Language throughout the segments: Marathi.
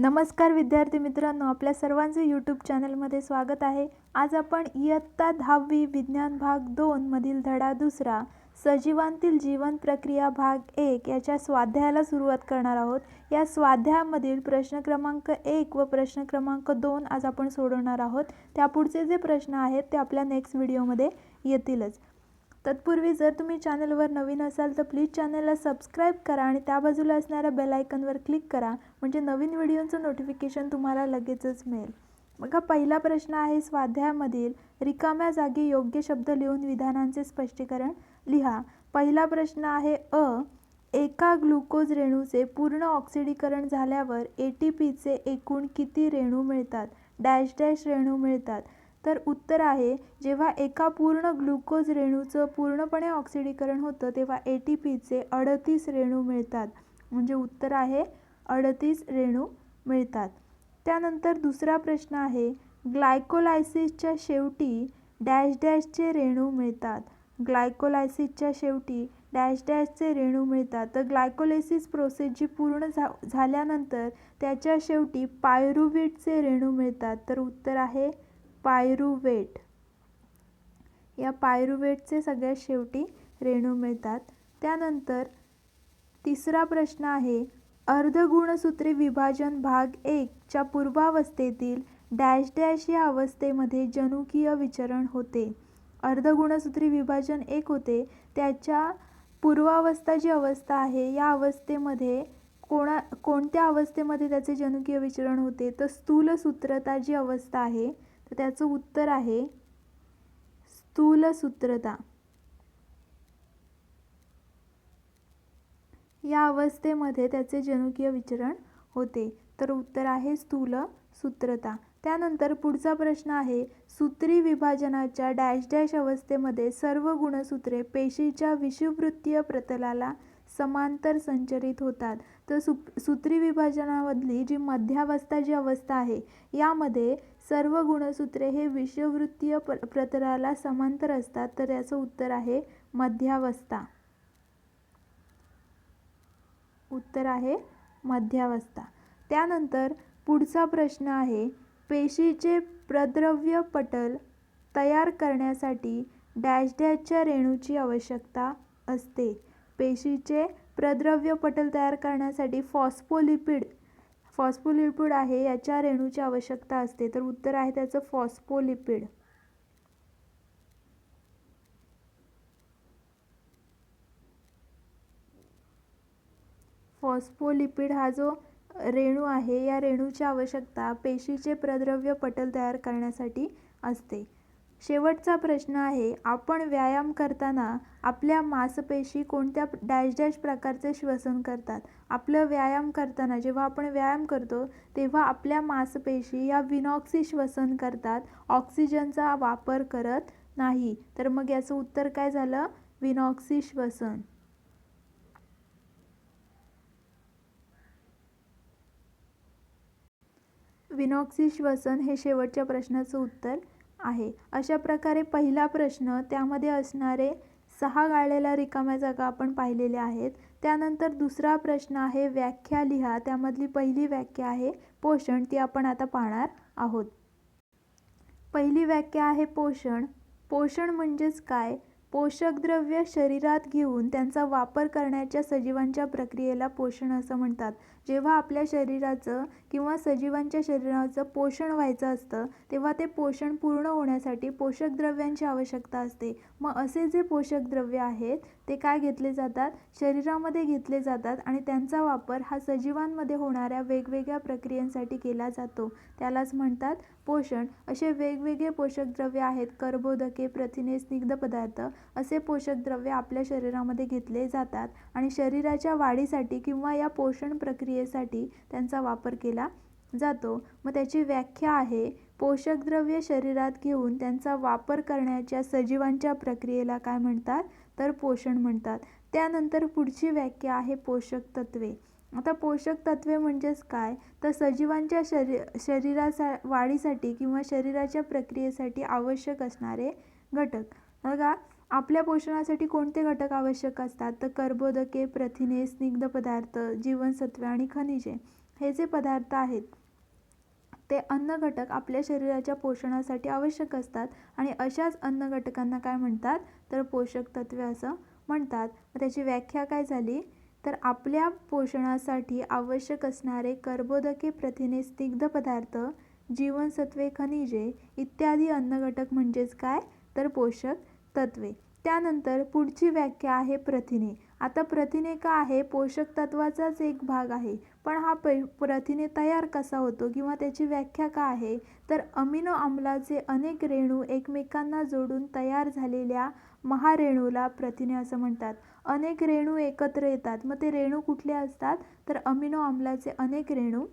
नमस्कार विद्यार्थी मित्रांनो आपल्या सर्वांचे यूट्यूब चॅनलमध्ये स्वागत आहे. आज आपण इयत्ता दहावी विज्ञान भाग दोनमधील धडा दुसरा सजीवांतील जीवन प्रक्रिया भाग एक याच्या स्वाध्यायाला सुरुवात करणार आहोत. या स्वाध्यायामधील प्रश्न क्रमांक एक व प्रश्न क्रमांक दोन आज आपण सोडवणार आहोत. त्यापुढचे जे प्रश्न आहेत ते आपल्या नेक्स्ट व्हिडिओमध्ये येतीलच. तत्पूर्वी जर तुम्ही चॅनलवर नवीन असाल तर प्लीज चॅनलला सबस्क्राईब करा आणि त्या बाजूला असणाऱ्या बेल आयकनवर क्लिक करा म्हणजे नवीन व्हिडिओचं नोटिफिकेशन तुम्हाला लगेचच मिळेल. बघा पहिला प्रश्न आहे स्वाध्यायामधील रिकाम्या जागी योग्य शब्द लिहून विधानांचे स्पष्टीकरण लिहा. पहिला प्रश्न आहे अ एका ग्लुकोज रेणूचे पूर्ण ऑक्सिडीकरण झाल्यावर ए टी पीचे एकूण किती रेणू मिळतात? डॅश डॅश रेणू मिळतात. तर उत्तर आहे जेव्हा एका पूर्ण ग्लुकोज रेणूचं पूर्णपणे ऑक्सिडीकरण होतं तेव्हा ए टी पीचे अडतीस रेणू मिळतात. म्हणजे उत्तर आहे अडतीस रेणू मिळतात. त्यानंतर दुसरा प्रश्न आहे ग्लायकोलायसिसच्या शेवटी डॅश डॅशचे रेणू मिळतात. ग्लायकोलायसिसच्या शेवटी डॅश डॅशचे रेणू मिळतात. तर ग्लायकोलायसिस प्रोसेस जी पूर्ण झा झाल्यानंतर त्याच्या शेवटी पायरुव्हेटचे रेणू मिळतात. तर उत्तर आहे पायरुवेट. या पायरुवेटचे सगळ्यात शेवटी रेणू मिळतात. त्यानंतर तिसरा प्रश्न आहे अर्धगुणसूत्री विभाजन भाग एकच्या पूर्वावस्थेतील डॅश डॅश या अवस्थेमध्ये जनुकीय विचरण होते. अर्धगुणसूत्री विभाजन एक होते. त्याच्या पूर्वावस्था जी अवस्था आहे या अवस्थेमध्ये कोणा कोणत्या अवस्थेमध्ये त्याचे जनुकीय विचरण होते? तर स्थूलसूत्रता जी अवस्था आहे तर त्याचं उत्तर आहे स्थूलसूत्रता. या अवस्थेमध्ये त्याचे जनुकीय विचरण होते. तर उत्तर आहे स्थूल सूत्रता त्यानंतर पुढचा प्रश्न आहे सूत्री विभाजनाच्या डॅश डॅश अवस्थेमध्ये सर्व गुणसूत्रे पेशीच्या विषुववृत्तीय प्रतलाला समांतर संचरित होतात. तर सु सूत्री विभाजनामधली जी मध्यावस्था जी अवस्था आहे यामध्ये सर्व गुणसूत्रे हे विषुववृत्तीय प प्रतलाला समांतर असतात. तर याचं उत्तर आहे मध्यावस्था. उत्तर आहे मध्यावस्था. त्यानंतर पुढचा प्रश्न आहे पेशीचे प्रद्रव्य पटल तयार करण्यासाठी डॅश डॅशच्या रेणूची आवश्यकता असते. पेशीचे प्रद्रव्य पटल तयार करण्यासाठी फॉस्फोलिपिड फॉस्फोलिपिड आहे याच्या रेणूची आवश्यकता असते. तर उत्तर आहे त्याचं फॉस्फोलिपिड. फॉस्फोलिपिड हा जो रेणू आहे या रेणूची आवश्यकता पेशीचे प्रद्रव्य पटल तयार करण्यासाठी असते. शेवटचा प्रश्न आहे आपण व्यायाम करताना आपल्या मांसपेशी कोणत्या डॅश डॅश प्रकारचे श्वसन करतात? आपलं व्यायाम करताना जेव्हा आपण व्यायाम करतो तेव्हा आपल्या मांसपेशी या विनॉक्सी श्वसन करतात. ऑक्सिजनचा वापर करत नाही. तर मग याचं उत्तर काय झालं? विनॉक्सी श्वसन. विनॉक्सी श्वसन हे शेवटच्या प्रश्नाचं उत्तर. आहे. अशा प्रकारे पहिला प्रश्न त्यामध्ये असणारे सहा गाळलेल्या रिकाम्या जागा आपण पाहिलेल्या आहेत. त्यानंतर दुसरा प्रश्न आहे व्याख्या लिहा. त्यामधली पहिली व्याख्या आहे पोषण. ती आपण आता पाहणार आहोत. पहिली व्याख्या आहे पोषण. पोषण म्हणजेच काय? पोषक द्रव्य शरीरात घेऊन त्यांचा वापर करण्याच्या सजीवांच्या प्रक्रियेला पोषण असं म्हणतात. जेव्हा आपल्या शरीराचं किंवा सजीवांच्या शरीराचं पोषण व्हायचं असतं तेव्हा ते पोषण पूर्ण होण्यासाठी पोषक द्रव्यांची आवश्यकता असते. मग असे जे पोषक द्रव्य आहेत ते काय घेतले जातात? शरीरामध्ये घेतले जातात आणि त्यांचा वापर हा सजीवांमध्ये होणाऱ्या वेगवेगळ्या प्रक्रियांसाठी केला जातो. त्यालाच म्हणतात पोषण. असे वेगवेगळे पोषक द्रव्य आहेत कर्बोदके प्रथिने स्निग्ध पदार्थ असे पोषक द्रव्य आपल्या शरीरामध्ये घेतले जातात आणि शरीराच्या वाढीसाठी किंवा या पोषण प्रक्रिया प्रक्रियेसाठी त्यांचा वापर केला जातो. मग त्याची व्याख्या आहे पोषक द्रव्य शरीरात घेऊन त्यांचा वापर करण्याच्या सजीवांच्या प्रक्रियेला काय म्हणतात? तर पोषण म्हणतात. त्यानंतर पुढची व्याख्या आहे पोषक तत्वे. आता पोषक तत्वे म्हणजेच काय? तर सजीवांच्या शरी शरीरासा वाढीसाठी किंवा शरीराच्या प्रक्रियेसाठी आवश्यक असणारे घटक. बघा आपल्या पोषणासाठी कोणते घटक आवश्यक असतात? तर कर्बोदके प्रथिने स्निग्ध पदार्थ जीवनसत्वे आणि खनिजे हे जे पदार्थ आहेत ते अन्न घटक आपल्या शरीराच्या पोषणासाठी आवश्यक असतात. आणि अशाच अन्न घटकांना काय म्हणतात? तर पोषक तत्वे असं म्हणतात. त्याची व्याख्या काय झाली? तर आपल्या पोषणासाठी आवश्यक असणारे कर्बोदके प्रथिने स्निग्ध पदार्थ जीवनसत्वे खनिजे इत्यादी अन्न घटक म्हणजेच काय? तर पोषक तत्वे त्यानंतर पुढची व्याख्या आहे प्रथिने. आता प्रथिने का आहे? पोषक तत्वाचाच एक भाग आहे. पण हा पै प्रथिने तयार कसा होतो किंवा त्याची व्याख्या का आहे? तर अमिनो आम्लाचे अनेक रेणू एकमेकांना जोडून तयार झालेल्या महारेणूला प्रथिने असं म्हणतात. अनेक रेणू एकत्र येतात. मग ते रेणू कुठले असतात? तर अमिनो आम्लाचे अनेक रेणू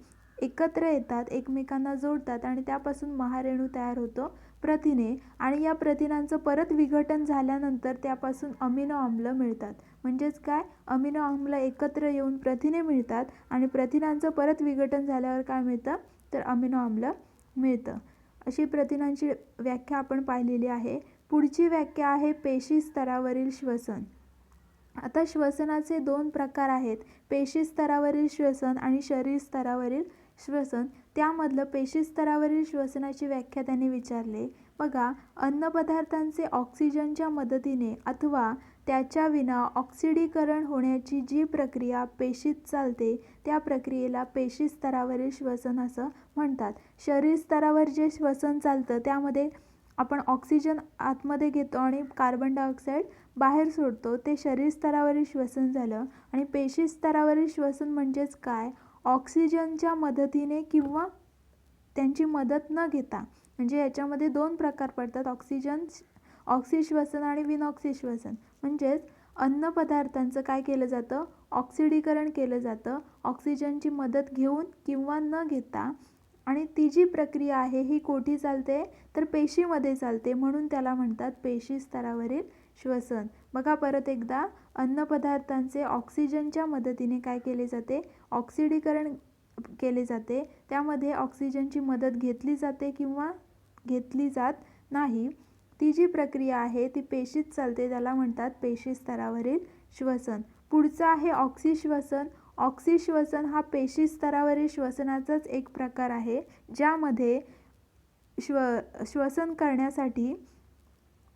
एकत्र येतात एकमेकांना जोडतात आणि त्यापासून महारेणू तयार होतो. प्रथिने आणि या प्रथिनांचं परत विघटन झाल्यानंतर त्यापासून अमिनो आम्ल मिळतात. म्हणजेच काय? अमिनो आम्ल एकत्र येऊन प्रथिने मिळतात आणि प्रथिनांचं परत विघटन झाल्यावर काय मिळतं? तर अमिनो आम्ल मिळतं. अशी प्रथिनांची व्याख्या आपण पाहिलेली आहे. पुढची व्याख्या आहे पेशी स्तरावरील श्वसन. आता श्वसनाचे दोन प्रकार आहेत. पेशी स्तरावरील श्वसन आणि शरीर स्तरावरील श्वसन. त्यामधलं पेशी स्तरावरील श्वसनाची व्याख्या त्यांनी विचारले. बघा अन्नपदार्थांचे ऑक्सिजनच्या मदतीने अथवा त्याच्या विना ऑक्सिडीकरण होण्याची जी प्रक्रिया पेशीत चालते त्या प्रक्रियेला पेशी स्तरावरील श्वसन असं म्हणतात. शरीर स्तरावर जे श्वसन चालतं त्यामध्ये आपण ऑक्सिजन आतमध्ये घेतो आणि कार्बन डायऑक्साईड बाहेर सोडतो. ते शरीर स्तरावरील श्वसन झालं. आणि पेशी स्तरावरील श्वसन म्हणजेच काय? ऑक्सिजनच्या मदतीने किंवा त्यांची मदत न घेता म्हणजे याच्यामध्ये दोन प्रकार पडतात ऑक्सिजन ऑक्सिश्वसन आणि विनऑक्सिश्वसन म्हणजेच अन्नपदार्थांचं काय केलं जातं? ऑक्सिडीकरण केलं जातं. ऑक्सिजनची मदत घेऊन किंवा न घेता. आणि ती जी प्रक्रिया आहे ही कोठी चालते? तर पेशीमध्ये चालते. म्हणून त्याला म्हणतात पेशी स्तरावरील श्वसन. बघा परत एकदा. अन्नपदार्थांचे ऑक्सिजनच्या मदतीने काय केले जाते? ऑक्सिडीकरण केले जाते. त्यामध्ये ऑक्सिजनची मदत घेतली जाते किंवा घेतली जात नाही. ती जी प्रक्रिया आहे ती पेशीत चालते त्याला म्हणतात पेशी स्तरावरील श्वसन. पुढचं आहे ऑक्सिश्वसन. ऑक्सिश्वसन हा पेशी स्तरावरील श्वसनाचाच एक प्रकार आहे ज्यामध्ये श्व श्वसन करण्यासाठी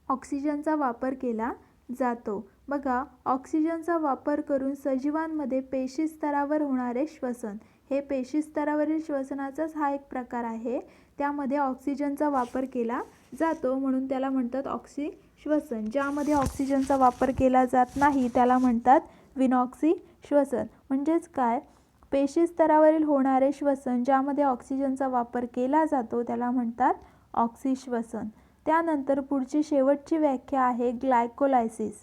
ऑक्सिजनचा वापर केला जातो. बघा ऑक्सिजनचा वापर करून सजीवांमध्ये पेशी स्तरावर होणारे श्वसन. हे पेशी स्तरावरील श्वसनाचाच हा एक प्रकार आहे. त्यामध्ये ऑक्सिजनचा वापर केला जातो म्हणून त्याला म्हणतात ऑक्सी श्वसन. ज्यामध्ये ऑक्सिजनचा वापर केला जात नाही त्याला म्हणतात विनॉक्सी श्वसन. म्हणजेच काय? पेशी स्तरावरील होणारे श्वसन ज्यामध्ये ऑक्सिजनचा वापर केला जातो त्याला म्हणतात ऑक्सिश्वसन त्यानंतर पुढची शेवटची व्याख्या आहे ग्लायकोलायसिस.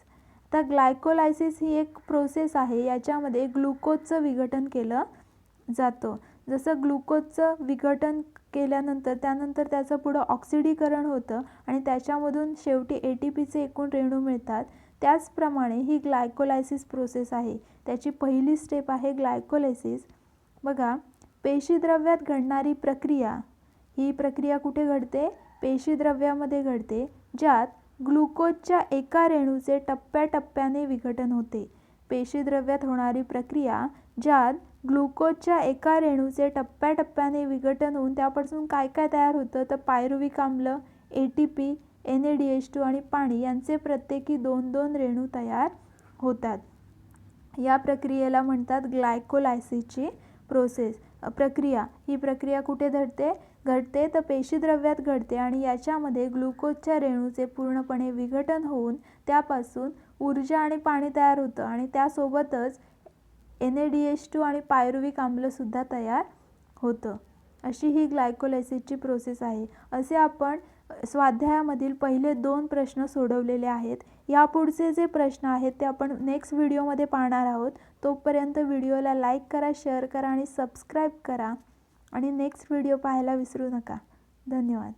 तर ग्लायकोलायसिस ही एक प्रोसेस आहे याच्यामध्ये ग्लुकोजचं विघटन केलं जातं. जसं ग्लुकोजचं विघटन केल्यानंतर त्यानंतर त्याचं पुढं ऑक्सिडीकरण होतं आणि त्याच्यामधून शेवटी ए टी पीचे एकूण रेणू मिळतात. त्याचप्रमाणे ही ग्लायकोलायसिस प्रोसेस आहे. त्याची पहिली स्टेप आहे ग्लायकोलायसिस. बघा पेशीद्रव्यात घडणारी प्रक्रिया ही प्रक्रिया कुठे घडते? पेशीद्रव्यामध्ये घडते ज्यात ग्लुकोजच्या एका रेणूचे टप्प्याटप्प्याने विघटन होते. पेशीद्रव्यात होणारी प्रक्रिया ज्यात ग्लुकोजच्या एका रेणूचे टप्प्याटप्प्याने विघटन होऊन त्यापासून काय काय तयार होतं तर पायरुविक आम्ल A T P N A D H two आणि पाणी यांचे प्रत्येकी दोन दोन रेणू तयार होतात. या प्रक्रियेला म्हणतात ग्लायकोलायसिसची प्रोसेस. प्रक्रिया. ही प्रक्रिया कुठे घडते? घडते तर पेशीद्रव्यात घडते आणि याच्यामध्ये ग्लुकोजच्या रेणूचे पूर्णपणे विघटन होऊन त्यापासून ऊर्जा आणि पाणी तयार होतं आणि त्यासोबतच N A D H two आणि पायरुविक आम्लसुद्धा तयार होतं. अशी ही ग्लायकोलायसिसची प्रोसेस आहे. असे आपण स्वाध्यायामधील पहिले दोन प्रश्न सोडवलेले आहेत. यापुढचे जे प्रश्न आहेत ते आपण नेक्स्ट व्हिडिओमध्ये पाहणार आहोत. तोपर्यंत व्हिडिओला लाईक करा शेअर करा आणि सबस्क्राईब करा. आणि नेक्स्ट व्हिडिओ पाहायला विसरू नका. धन्यवाद.